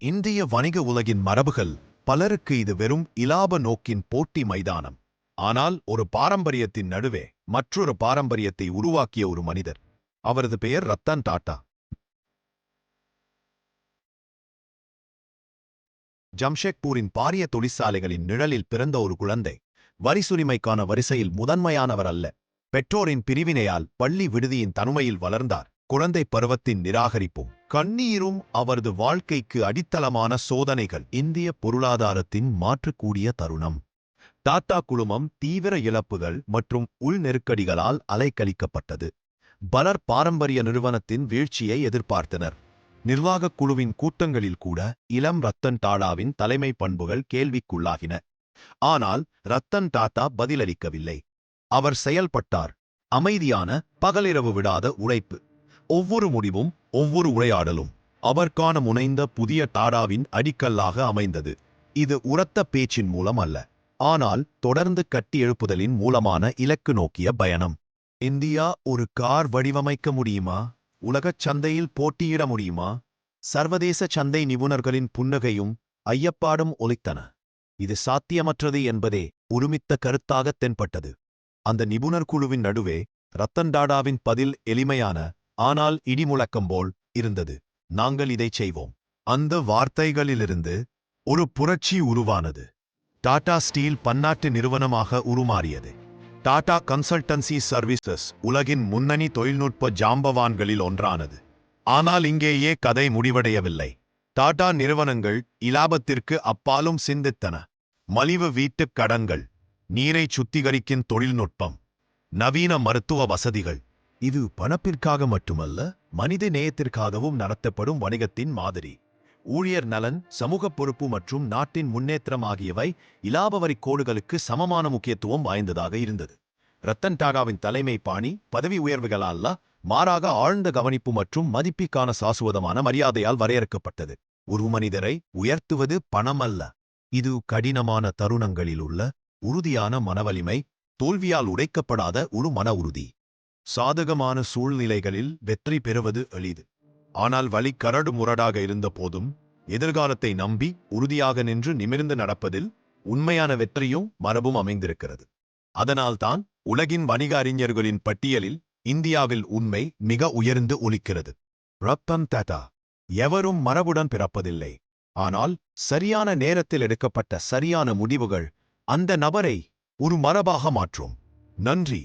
இந்திய வணிக உலகின் மரபுகள் பலருக்கு இது வெறும் இலாப நோக்கின் போட்டி மைதானம். ஆனால் ஒரு பாரம்பரியத்தின் நடுவே மற்றொரு பாரம்பரியத்தை உருவாக்கிய ஒரு மனிதர். அவரது பெயர் ரத்தன் டாட்டா. ஜம்ஷெட்பூரின் பாரிய தொழிற்சாலைகளின் நிழலில் பிறந்த ஒரு குழந்தை. வரிசுரிமைக்கான வரிசையில் முதன்மையானவர் அல்ல. பெற்றோரின் பிரிவினையால் பள்ளி விடுதியின் தனுமையில் வளர்ந்தார். குழந்தை பருவத்தின் நிராகரிப்பும் கண்ணீரும் அவரது வாழ்க்கைக்கு அடித்தளமான சோதனைகள் இந்திய பொருளாதாரத்தின் மாற்றக்கூடிய தருணம். டாடா குழுமம் தீவிர இழப்புகள் மற்றும் உள் நெருக்கடிகளால் அலைக்கழிக்கப்பட்டது. பலர் பாரம்பரிய நிறுவனத்தின் வீழ்ச்சியை எதிர்பார்த்தனர். நிர்வாகக் குழுவின் கூட்டங்களில் கூட இளம் ரத்தன் டாடாவின் தலைமை பண்புகள் கேள்விக்குள்ளாகின. ஆனால் ரத்தன் டாடா பதிலளிக்கவில்லை. அவர் செயல்பட்டார். அமைதியான பகலிரவு விடாத உழைப்பு. ஒவ்வொரு முடிவும் ஒவ்வொரு உரையாடலும் அவர் காண முனைந்த புதிய டாடாவின் அடிக்கல்லாக அமைந்தது. இது உரத்த பேச்சின் மூலம் அல்ல. ஆனால் தொடர்ந்து கட்டி எழுப்புதலின் மூலமான இலக்கு நோக்கிய பயணம். இந்தியா ஒரு கார் வடிவமைக்க முடியுமா? உலகச் சந்தையில் போட்டியிட முடியுமா? சர்வதேச சந்தை நிபுணர்களின் புன்னகையும் ஐயப்பாடும் ஒலித்தன. இது சாத்தியமற்றது என்பதே ஒருமித்த கருத்தாக தென்பட்டது. அந்த நிபுணர் குழுவின் நடுவே ரத்தன் டாடாவின் பதில் எளிமையான ஆனால் இடிமுழக்கம் போல் இருந்தது. நாங்கள் இதைச் செய்வோம். அந்த வார்த்தைகளிலிருந்து ஒரு புரட்சி உருவானது. டாடா ஸ்டீல் பன்னாட்டு நிறுவனமாக உருமாறியது. டாடா கன்சல்டன்சி சர்வீசஸ் உலகின் முன்னணி தொழில்நுட்ப ஜாம்பவான்களில் ஒன்றானது. ஆனால் இங்கேயே கதை முடிவடையவில்லை. டாடா நிறுவனங்கள் இலாபத்திற்கு அப்பாலும் சிந்தித்தன. மலிவு வீட்டுக் கடன்கள் நீரை சுத்திகரிக்கும் தொழில்நுட்பம். நவீன மருத்துவ வசதிகள். இது பணப்பிற்காக மட்டுமல்ல மனித நேயத்திற்காகவும் நடத்தப்படும் வணிகத்தின் மாதிரி. ஊழியர் நலன் சமூக பொறுப்பு மற்றும் நாட்டின் முன்னேற்றம் ஆகியவை இலாபவரி கோடுகளுக்கு சமமான முக்கியத்துவம் வாய்ந்ததாக இருந்தது. ரத்தன் டாடாவின் தலைமை பாணி பதவி உயர்வுகளல்ல மாறாக ஆழ்ந்த கவனிப்பு மற்றும் மதிப்பிற்கான சாசுவதமான மரியாதையால் வரையறுக்கப்பட்டது. ஒரு மனிதரை உயர்த்துவது பணம் அல்ல இது கடினமான தருணங்களில் உள்ள உறுதியான மனவலிமை தோல்வியால் உடைக்கப்படாத ஒரு மன உறுதி. சாதகமான சூழ்நிலைகளில் வெற்றி பெறுவது எளிது. ஆனால் வழி கரடு முரடாக இருந்த போதும் எதிர்காலத்தை நம்பி உறுதியாக நின்று நிமிர்ந்து நடப்பதில் உண்மையான வெற்றியும் மரபும் அமைந்திருக்கிறது. அதனால்தான் உலகின் வணிக அறிஞர்களின் பட்டியலில் இந்தியாவில் உண்மை மிக உயர்ந்து ஒலிக்கிறது. ரத்தன் டாடா எவரும் மரபுடன் பிறப்பதில்லை. ஆனால் சரியான நேரத்தில் எடுக்கப்பட்ட சரியான முடிவுகள் அந்த நபரை ஒரு மரபாக மாற்றும். நன்றி.